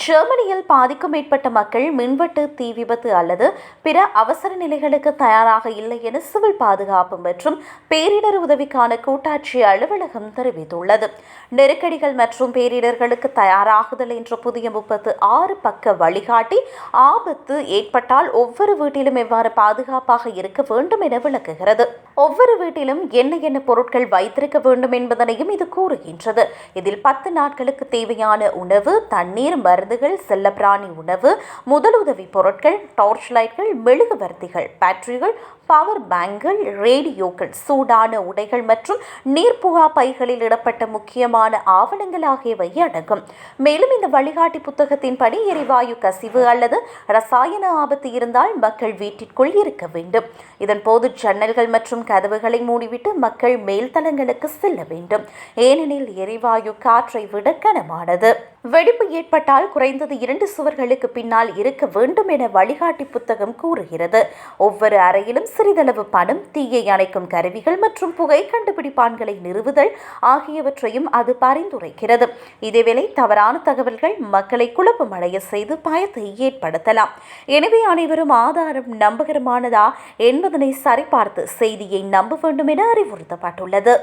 ஜெர்மனியில் பாதிக்கும் மேற்பட்ட மக்கள் மின்வெட்டு தீ விபத்து அல்லது பிற அவசர நிலைகளுக்கு தயாராக இல்லை என சிவில் பாதுகாப்பு மற்றும் பேரிடர் உதவிக்கான கூட்டாட்சி அலுவலகம் தெரிவித்துள்ளது. நெருக்கடிகள் மற்றும் பேரிடர்களுக்கு தயாராகுதல் என்ற புதிய முப்பத்து ஆறு பக்க வழிகாட்டி ஆபத்து ஏற்பட்டால் ஒவ்வொரு வீட்டிலும் எவ்வாறு பாதுகாப்பாக இருக்க வேண்டும் என விளக்குகிறது. ஒவ்வொரு வீட்டிலும் என்ன என்ன பொருட்கள் வைத்திருக்க வேண்டும் என்பதனையும் இது கூறுகின்றது. இதில் பத்து நாட்களுக்கு தேவையான உணவு தண்ணீர் மருந்துகள் செல்லப்பிராணி உணவு முதலுதவி பொருட்கள் டார்ச் லைட்கள் மெழுகுவர்த்திகள் பேட்டரிகள் பவர் பேங்குகள் ரேடியோக்கள் சூடான உடைகள் மற்றும் நீர்ப்புகா பைகளில் இடப்பட்ட முக்கியமான ஆவணங்கள் ஆகியவை அடங்கும். மேலும் இந்த வழிகாட்டி புத்தகத்தின்படி எரிவாயு கசிவு அல்லது ரசாயன ஆபத்து இருந்தால் மக்கள் வீட்டிற்குள் இருக்க வேண்டும். இதன் போது ஜன்னல்கள் மற்றும் கதவுகளை மூடிவிட்டு மக்கள் மேல்தளங்களுக்கு செல்ல வேண்டும். ஏனெனில் எரிவாயு காற்றை விட கனமானது. வெடிப்பு ஏற்பட்டால் குறைந்தது இரண்டு சுவர்களுக்கு பின்னால் இருக்க வேண்டும் என வழிகாட்டி புத்தகம் கூறுகிறது. ஒவ்வொரு அறையிலும் சிறிதளவு பணம் தீயை அணைக்கும் கருவிகள் மற்றும் புகை கண்டுபிடிப்பான்களை நிறுவுதல் ஆகியவற்றையும் அது பரிந்துரைக்கிறது. இதேவேளை தவறான தகவல்கள் மக்களை குழப்பமடைய செய்து பயத்தை ஏற்படுத்தலாம். எனவே அனைவரும் ஆதாரம் நம்பகரமானதா என்பதனை சரிபார்த்து செய்தியை நம்ப வேண்டும் என அறிவுறுத்தப்பட்டுள்ளது.